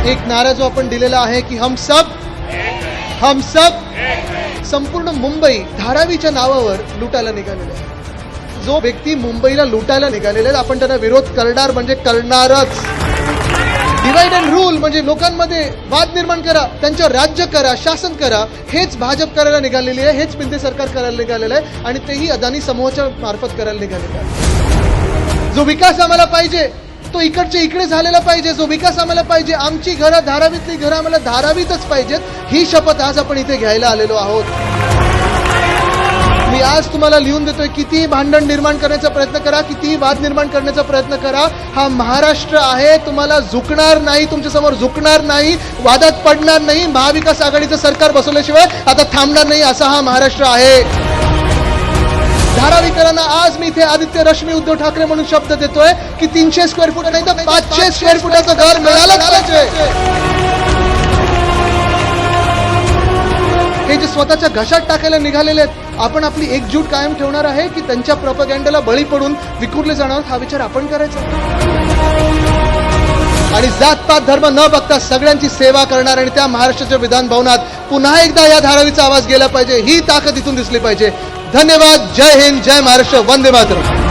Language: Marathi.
एक नारा जो आपण दिलेला आहे की हम सब हम सब संपूर्ण मुंबई धारावीच्या नावावर लुटायला निघालेले आहे. जो व्यक्ती मुंबईला लुटायला निघालेला आपण त्यांना विरोध करणार म्हणजे करणारच. डिवाइड अँड रूल म्हणजे लोकांमध्ये वाद निर्माण करा त्यांच्यावर राज्य करा शासन करा हेच भाजप करायला निघालेली आहे हेच पिंदे सरकार करायला निघालेलं आहे आणि तेही अदानी समूहाच्या मार्फत करायला निघालेलं आहे. जो विकास आम्हाला पाहिजे तो इकडच्या इकडे झालेला पाहिजे जो विकास आम्हाला पाहिजे आमची घरं धारावीतली घरं आम्हाला धारावीतच पाहिजेत ही शपथ आज आपण इथे घ्यायला आलेलो आहोत. मी आज तुम्हाला लिहून देतोय कितीही भांडण निर्माण करण्याचा प्रयत्न करा कितीही वाद निर्माण करण्याचा प्रयत्न करा हा महाराष्ट्र आहे तुम्हाला झुकणार नाही तुमच्यासमोर झुकणार नाही वादात पडणार नाही महाविकास आघाडीचं सरकार बसवल्याशिवाय आता थांबणार नाही असा हा महाराष्ट्र आहे. धारावीकरांना आज मी इथे आदित्य रश्मी उद्धव ठाकरे म्हणून शब्द देतोय की तीनशे स्क्वेअर फूट नाही तर पाचशे स्क्वेअर फुटाचं घर मिळालंच पाहिजे. हे जे स्वतःच्या घशात टाकायला निघालेले आहेत आपण आपली एकजूट कायम ठेवणार आहे की त्यांच्या प्रपगँडाला बळी पडून विखुरले जाणार? हा विचार आपण करायचा. आणि जातपात धर्म न बघता सगळ्यांची सेवा करणार आणि त्या महाराष्ट्राच्या विधान भवनात पुन्हा एकदा या धारावीचा आवाज गेला पाहिजे. ही ताकद इथून दिसली पाहिजे. धन्यवाद. जय हिंद. जय महाराष्ट्र. वंदे मातरम.